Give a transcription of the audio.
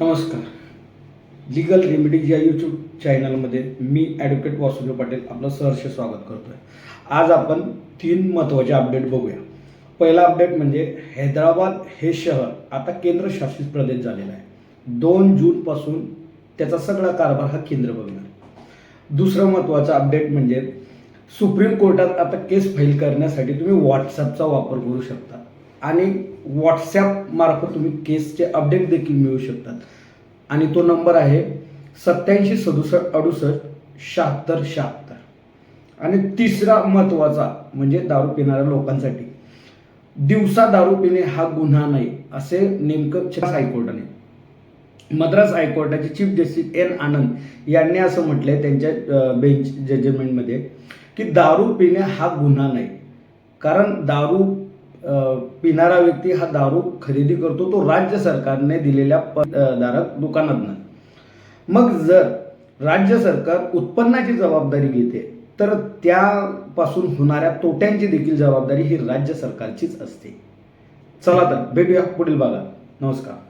नमस्कार. Legal remedies या YouTube चॅनलमध्ये मी ॲडव्होकेट वासुदेव पाटील आपलं सहर्ष स्वागत करतो आहे आज आपण तीन महत्त्वाचे अपडेट बघूया. पहिला अपडेट म्हणजे हैदराबाद हे शहर आता केंद्रशासित प्रदेश झालेला आहे. दोन जूनपासून त्याचा सगळा कारभार हा केंद्र बघणार. दुसरं महत्त्वाचं अपडेट म्हणजे सुप्रीम कोर्टात आता केस फाईल करण्यासाठी तुम्ही व्हॉट्सअपचा वापर करू शकता. आणि व्हॉट्सॲपमार्फत तुम्ही केसचे अपडेट देखील मिळू शकतात. आणि तो नंबर आहे सत्याऐंशी सदुसष्ट अडुसष्ट शहात्तर शहात्तर. आणि तिसरा महत्त्वाचा म्हणजे दारू पिणाऱ्या लोकांसाठी. दिवसा दारू पिणे हा गुन्हा नाही असे नेमकं मद्रास हायकोर्टाने. मद्रास हायकोर्टाचे चीफ जस्टिस एन आनंद यांनी असं म्हटलंय त्यांच्या बेंच जजमेंटमध्ये की दारू पिणे हा गुन्हा नाही. कारण दारू पिणारा व्यक्ती हा दारू खरेदी करतो तो राज्य सरकारने दिलेल्या दारक अ, दुकानातनं. मग जर राज्य सरकार उत्पन्नाची जबाबदारी घेते तर त्यापासून होणाऱ्या तोट्यांची देखील जबाबदारी ही राज्य सरकारचीच असते. चला तर भेटूया पुढील भागात. नमस्कार.